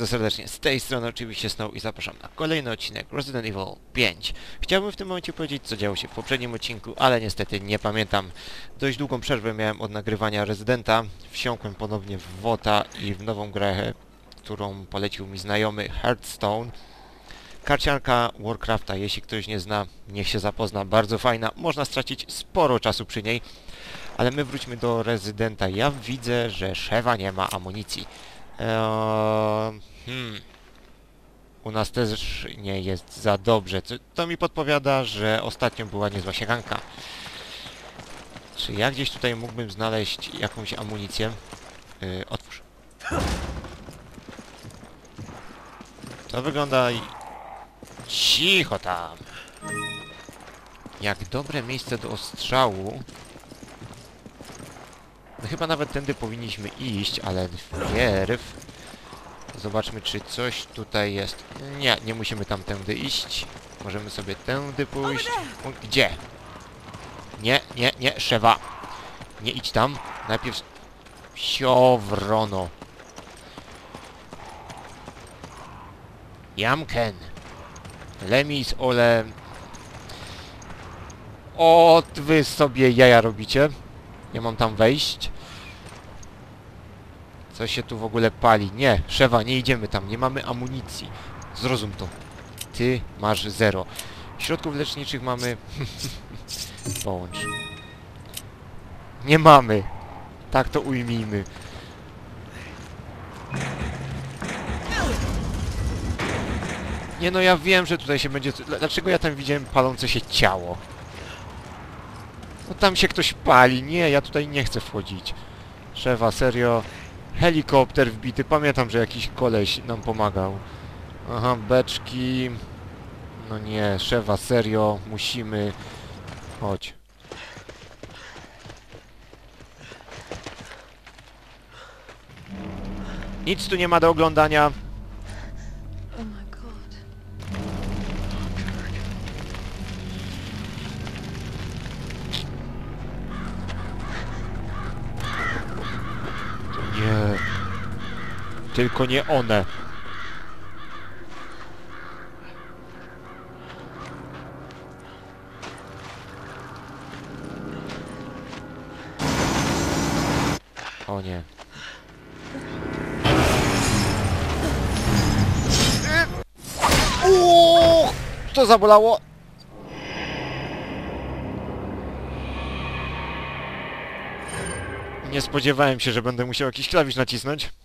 bardzo serdecznie. Z tej strony oczywiście Snow i zapraszam na kolejny odcinek Resident Evil 5. Chciałbym w tym momencie powiedzieć, co działo się w poprzednim odcinku, ale niestety nie pamiętam. Dość długą przerwę miałem od nagrywania Residenta. Wsiąkłem ponownie w WOTA i w nową grę, którą polecił mi znajomy Hearthstone. Karcianka Warcrafta, jeśli ktoś nie zna, niech się zapozna. Bardzo fajna, można stracić sporo czasu przy niej. Ale my wróćmy do Rezydenta. Ja widzę, że Szewa nie ma amunicji. Eee, hmm. U nas też nie jest za dobrze. To, mi podpowiada, że ostatnio była niezła sieganka. Czy ja gdzieś tutaj mógłbym znaleźć jakąś amunicję? Yy, otwórz. To wygląda... Cicho tam! Jak dobre miejsce do ostrzału. No chyba nawet tędy powinniśmy iść, ale wpierw... Zobaczmy, czy coś tutaj jest. Nie, nie musimy tam tędy iść. Możemy sobie tędy pójść. Gdzie? Nie, nie, nie, szewa. Nie idź tam. Najpierw... Siowrono. Jamken. Lemis, ole... O, wy sobie jaja robicie. Nie mam tam wejść. Co się tu w ogóle pali? Nie, Szewa, nie idziemy tam, nie mamy amunicji. Zrozum to. Ty masz zero. Środków leczniczych mamy... Połącz. Nie mamy. Tak to ujmijmy. Nie no, ja wiem, że tutaj się będzie... Dlaczego ja tam widziałem palące się ciało? No tam się ktoś pali. Nie, ja tutaj nie chcę wchodzić. Szewa, serio. Helikopter wbity. Pamiętam, że jakiś koleś nam pomagał. Aha, beczki. No nie, Szewa, serio. Musimy... Chodź. Nic tu nie ma do oglądania. Tylko nie one. O nie. Uuu, to zabolało. Nie spodziewałem się, że będę musiał jakiś klawisz nacisnąć.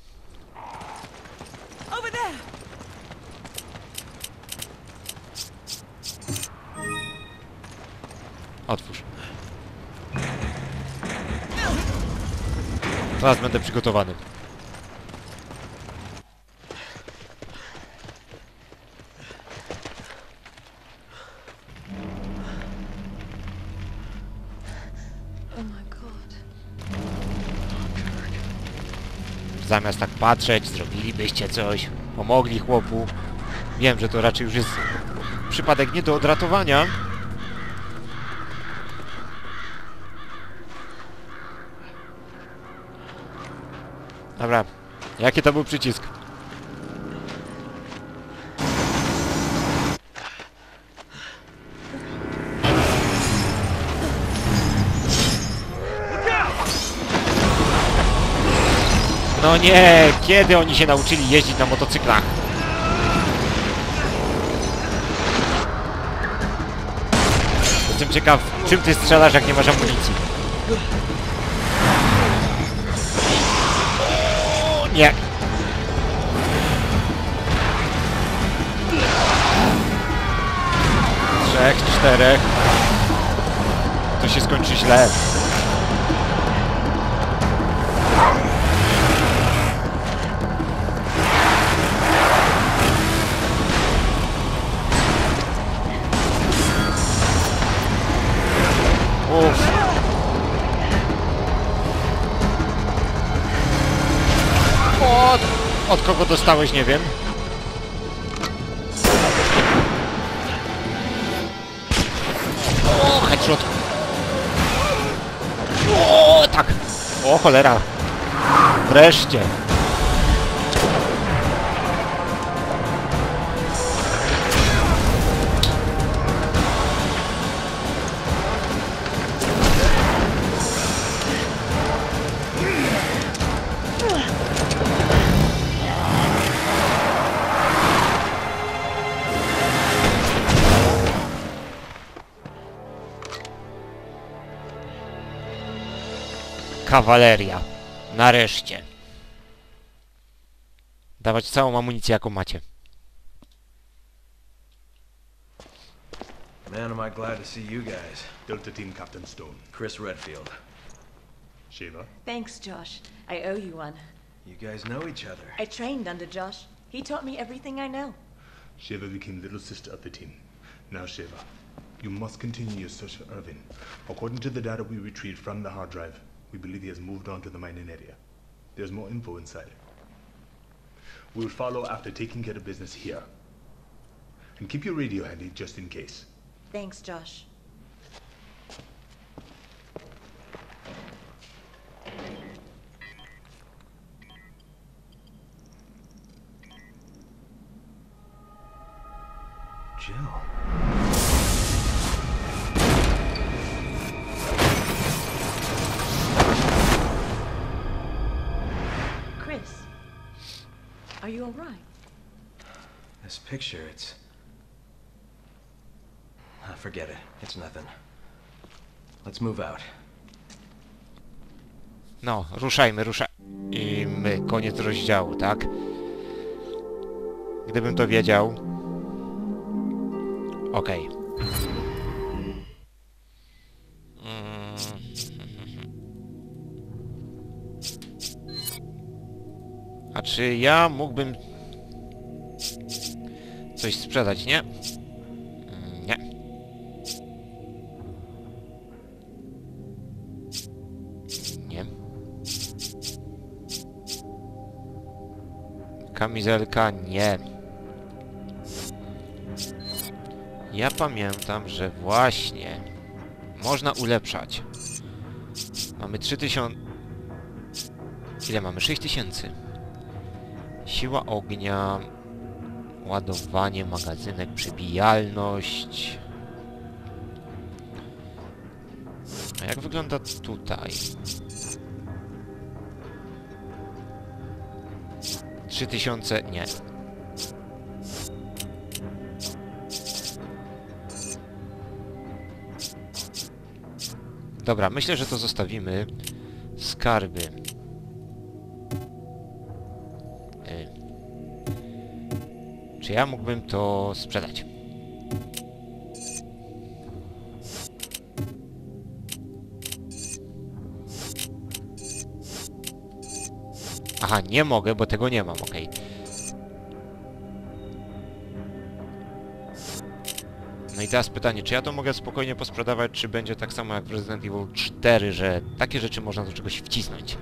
Teraz będę przygotowany. Oh. Zamiast tak patrzeć, zrobilibyście coś, pomogli chłopu. Wiem, że to raczej już jest przypadek nie do odratowania. Dobra, jaki to był przycisk? No nie, kiedy oni się nauczyli jeździć na motocyklach? Jestem ciekaw, czym ty strzelasz, jak nie masz amunicji. Nie. Trzech, czterech. To się skończy źle. Od, kogo dostałeś, nie wiem. O, headshot. O, tak. O, cholera. Wreszcie. Kawaleria. Nareszcie. Dawać całą amunicję, jaką macie. Man, am I glad to see you guys. Delta Team Captain Stone. Chris Redfield. Shiva. Thanks, Josh. I owe you one. You guys know each other. I trained under Josh. He taught me everything I know. Shiva became little sister of the team. Now, Shiva, you must continue your search for Irvin. According to the data we retrieved from the hard drive, we believe he has moved on to the mining area. There's more info inside. We'll follow after taking care of business here. And keep your radio handy just in case. Thanks, Josh. Are you all right? This picture, it's... Ah, forget it. It's nothing. Let's move out. No, ruszajmy, ruszaj. I my, koniec rozdziału, tak? Gdybym to wiedział... Okej. Mm. Czy ja mógłbym... coś sprzedać, nie? Mm, Nie. Nie. Kamizelka nie. Ja pamiętam, że właśnie można ulepszać. Mamy 3000. Ile mamy? 6000. Siła ognia, ładowanie, magazynek, przebijalność. A jak wygląda tutaj? 3000, nie. Dobra, myślę, że to zostawimy. Skarby. Czy ja mógłbym to sprzedać? Aha, nie mogę, bo tego nie mam, okej. No i teraz pytanie, czy ja to mogę spokojnie posprzedawać, czy będzie tak samo jak w Resident Evil 4, że takie rzeczy można do czegoś wcisnąć?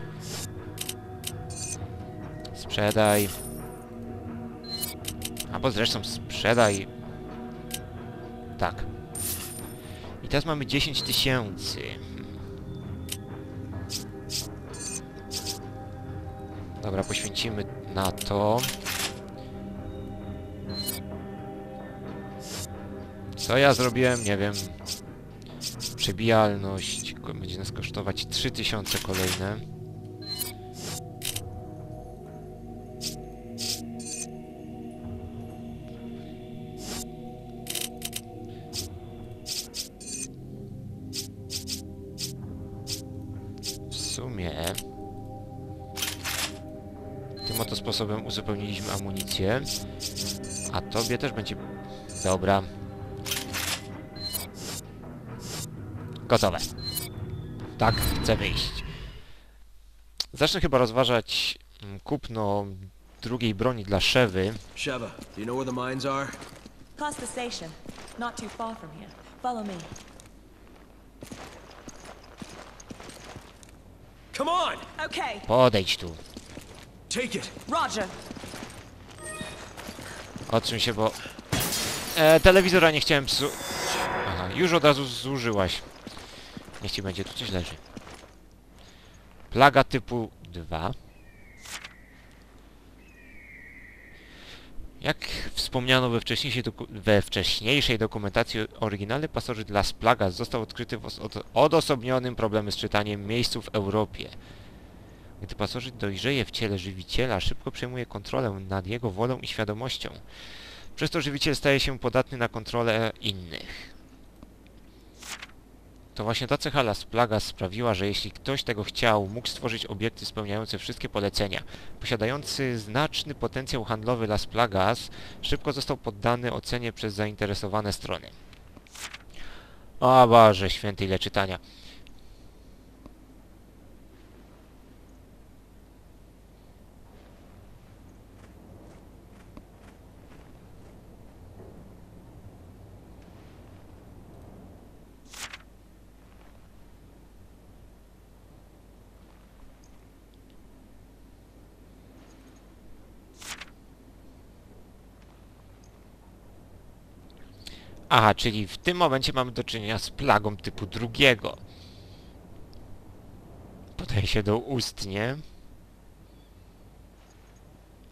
Sprzedaj. Albo zresztą sprzedaj. Tak. I teraz mamy 10 tysięcy. Dobra, poświęcimy na to. Co ja zrobiłem? Nie wiem. Przebijalność będzie nas kosztować 3000 kolejne. Uzupełniliśmy amunicję. A tobie też będzie... Dobra. Gotowe. Tak, chcę wyjść. Zacznę chyba rozważać mm, kupno drugiej broni dla Szewy. Sheva, do you know where the mines are? The station. Not too far from here. Follow me. Come on! Okay, Podejdź tu. Take it! Roger. Odsuń się, bo... E, telewizora nie chciałem psu... Aha, już od razu zużyłaś. Niech ci będzie, tu coś leży. Plaga typu 2. Jak wspomniano we wcześniejszej, doku we wcześniejszej dokumentacji, oryginalny pasożyt Las Plagas został odkryty w os od odosobnionym problemy z czytaniem miejscu w Europie. Gdy pasożyt dojrzeje w ciele żywiciela, szybko przejmuje kontrolę nad jego wolą i świadomością. Przez to żywiciel staje się podatny na kontrolę innych. To właśnie ta cecha Las Plagas sprawiła, że jeśli ktoś tego chciał, mógł stworzyć obiekty spełniające wszystkie polecenia. Posiadający znaczny potencjał handlowy Las Plagas szybko został poddany ocenie przez zainteresowane strony. O Boże, święty ile czytania. Aha, czyli w tym momencie mamy do czynienia z plagą typu drugiego. Podaje się do ust, nie?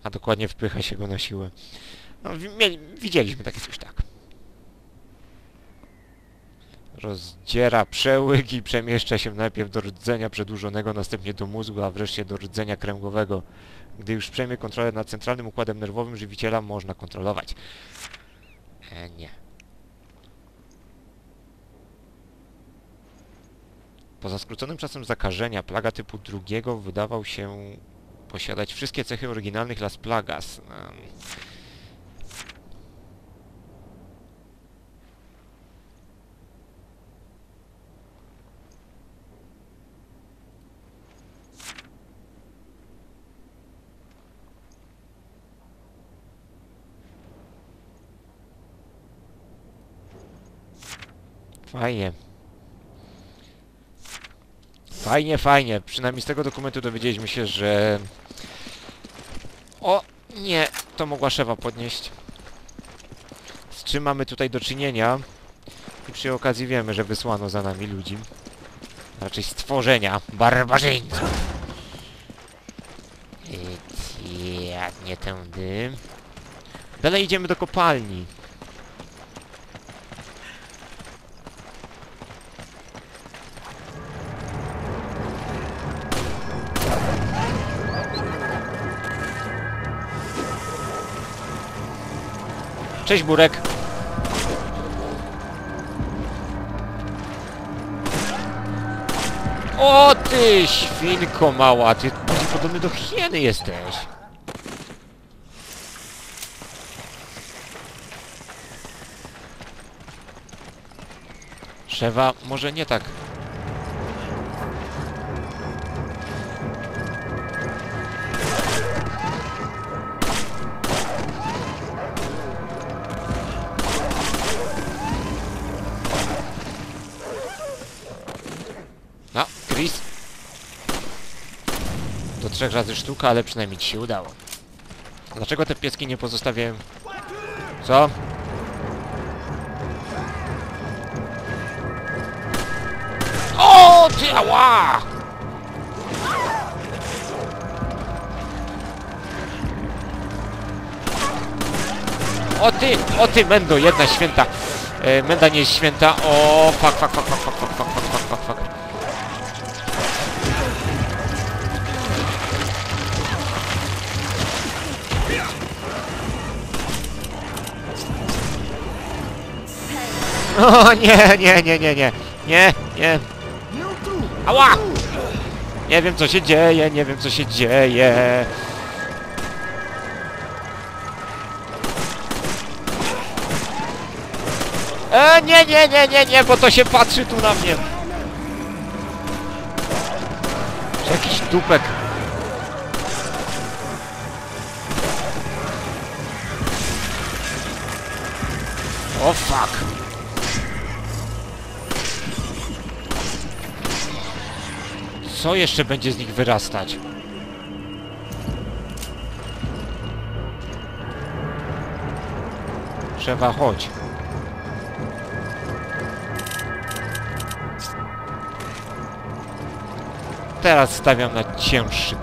A dokładnie wpycha się go na siłę. No, widzieliśmy takie coś, tak. Rozdziera przełyk i przemieszcza się najpierw do rdzenia przedłużonego, następnie do mózgu, a wreszcie do rdzenia kręgowego. Gdy już przejmie kontrolę nad centralnym układem nerwowym żywiciela, można kontrolować. E, nie. Poza skróconym czasem zakażenia, plaga typu drugiego wydawał się posiadać wszystkie cechy oryginalnych Las Plagas. Fajnie. Fajnie, fajnie. Przynajmniej z tego dokumentu dowiedzieliśmy się, że... O! Nie, to mogła szewa podnieść. Z czym mamy tutaj do czynienia? I przy okazji wiemy, że wysłano za nami ludzi. Raczej stworzenia. Barbarzyńców. Ja, nie tędy. Dalej idziemy do kopalni. Cześć Burek. O ty świnko mała, ty, podobny do hieny jesteś. Szewa, może nie tak. Do trzech razy sztuka, ale przynajmniej ci się udało. Dlaczego te pieski nie pozostawiają... Co? O, ty, ała! O ty, o ty, Mendo, jedna święta. E, Menda nie jest święta. O, fuck, fuck, fuck, fuck, fuck, fuck, fuck, fuck, fuck, fuck, O nie, nie, nie, nie, nie. Nie, nie. Ała! Nie wiem co się dzieje, nie wiem co się dzieje. E, nie, nie, nie, nie, nie, bo to się patrzy tu na mnie. Jakiś dupek. O fuck. Co jeszcze będzie z nich wyrastać? Trzeba chodź. Teraz stawiam na cięższy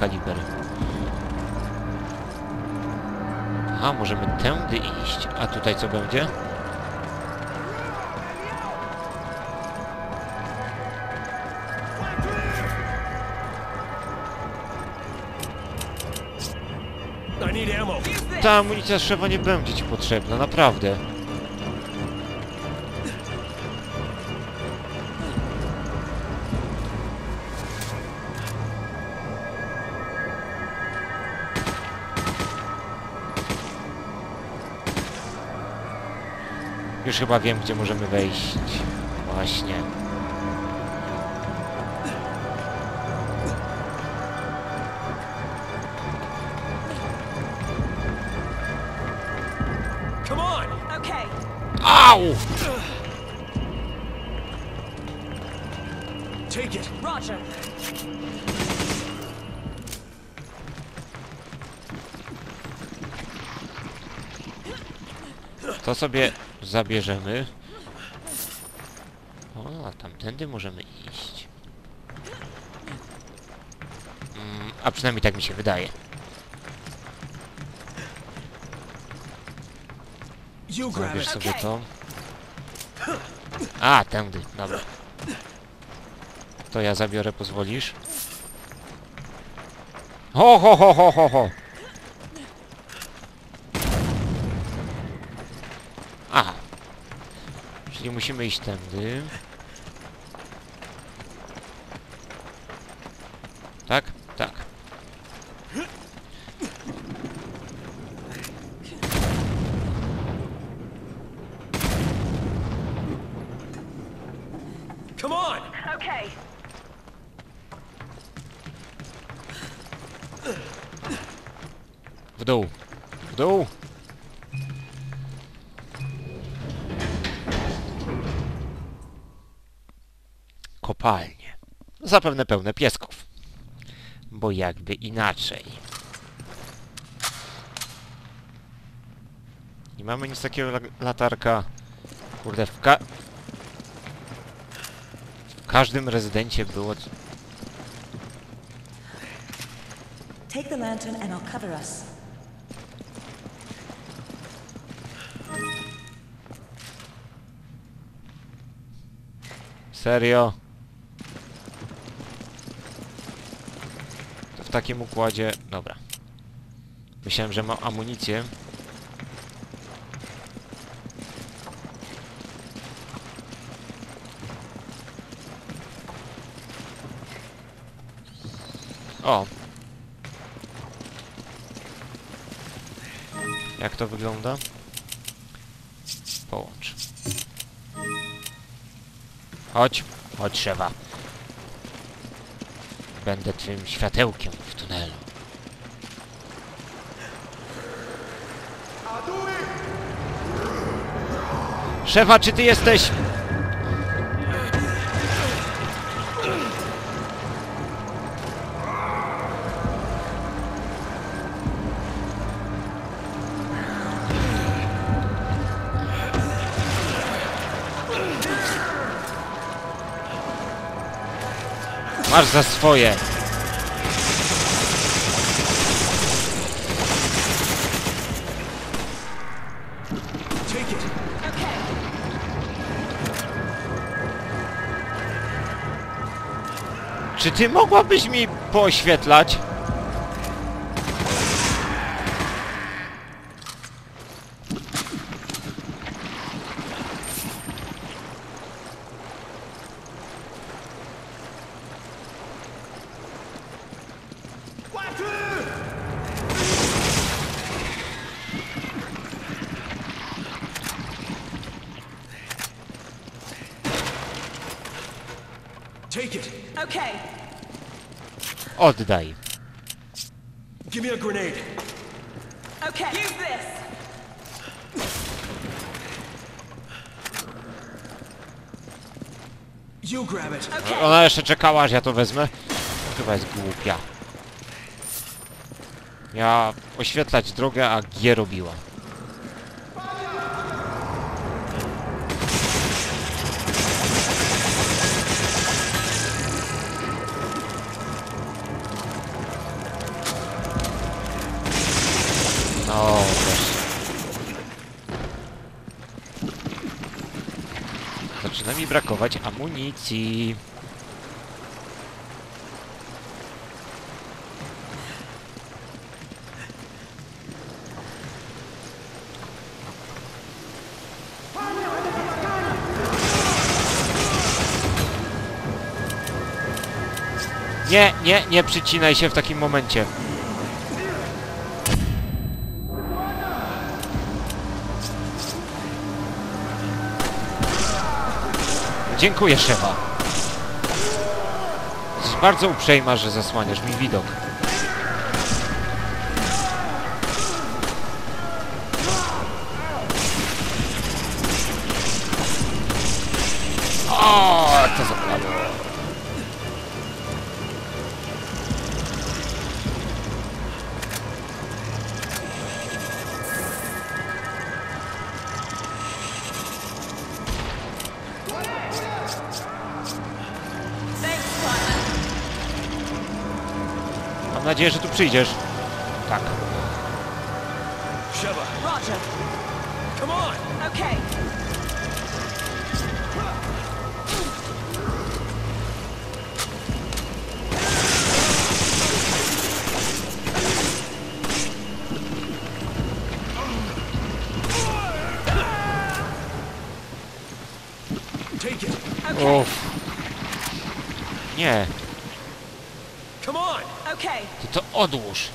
kaliber. A, możemy tędy iść. A tutaj co będzie? ta amunicja szewa nie będzie ci potrzebna, naprawdę. Już chyba wiem, gdzie możemy wejść. Właśnie. Au! Take it! Roger. To sobie zabierzemy. O, a tamtędy możemy iść. Mm, a przynajmniej tak mi się wydaje. You grab Zabierz sobie to. A, tędy, dobra. To ja zabiorę, pozwolisz? Ho, ho, ho, ho, ho, ho! Aha. Czyli musimy iść tędy. Zapewne pełne piesków. Bo jakby inaczej. Nie mamy nic takiego jak latarka. Kurde, w ka... W każdym rezydencie było... Take the lantern and I'll cover us. Serio? To w takim układzie... Dobra. Myślałem, że ma amunicję. O! Jak to wygląda? Połącz. Chodź, chodź. Będę twym światełkiem w tunelu. Szefa, czy ty jesteś? Masz za swoje. Czy ty mogłabyś mi pooświetlać? Take it! Okay. Oddaj. Give me a grenade! Okay. Use this. You grab it! Okay. Ona jeszcze czekała, aż ja to wezmę. Chyba jest głupia. Miała oświetlać drogę, a G robiła. Mi brakować amunicji. Nie, nie, nie przycinaj się w takim momencie. Dziękuję, szefa. Bardzo uprzejma, że zasłaniasz mi widok. Mam nadzieję, że tu przyjdziesz. Tak. Roger. come on! Okay. Take it! Okay. Uff. Nie, Come on! Okay. ty to odłóż.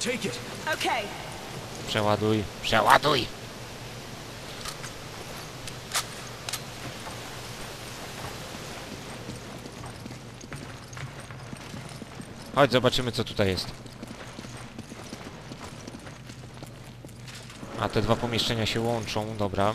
Take it! Okay. Przeładuj, przeładuj. Chodź, zobaczymy co tutaj jest. A te dwa pomieszczenia się łączą, dobra.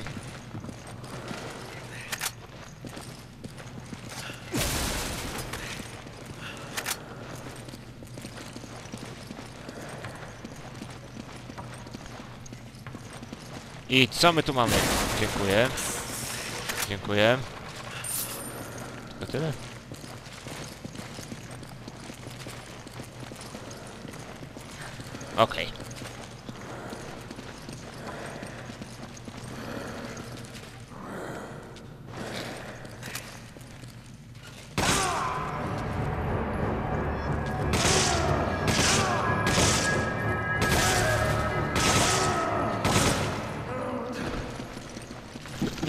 I co my tu mamy? Dziękuję. Dziękuję. To tyle? Okej.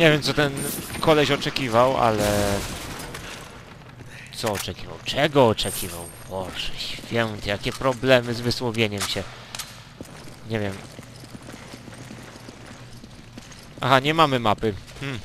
Nie wiem co ten koleś oczekiwał, ale... Co oczekiwał? Czego oczekiwał? Boże święty, jakie problemy z wysłowieniem się. Nie wiem. Aha, nie mamy mapy. Hmm.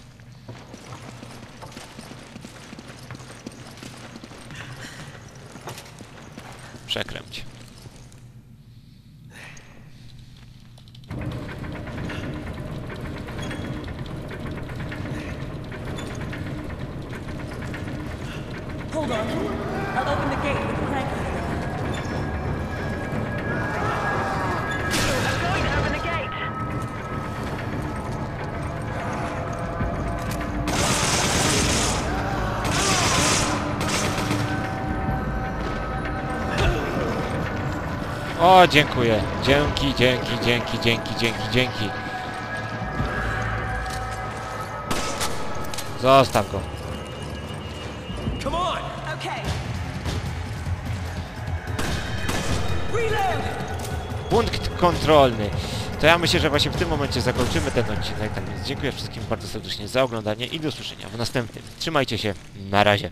O, dziękuję. Dzięki, dzięki, dzięki, dzięki, dzięki, dzięki. Zostaw go. Kontrolny. To ja myślę, że właśnie w tym momencie zakończymy ten odcinek. Tak więc dziękuję wszystkim bardzo serdecznie za oglądanie i do usłyszenia w następnym. Trzymajcie się. Na razie.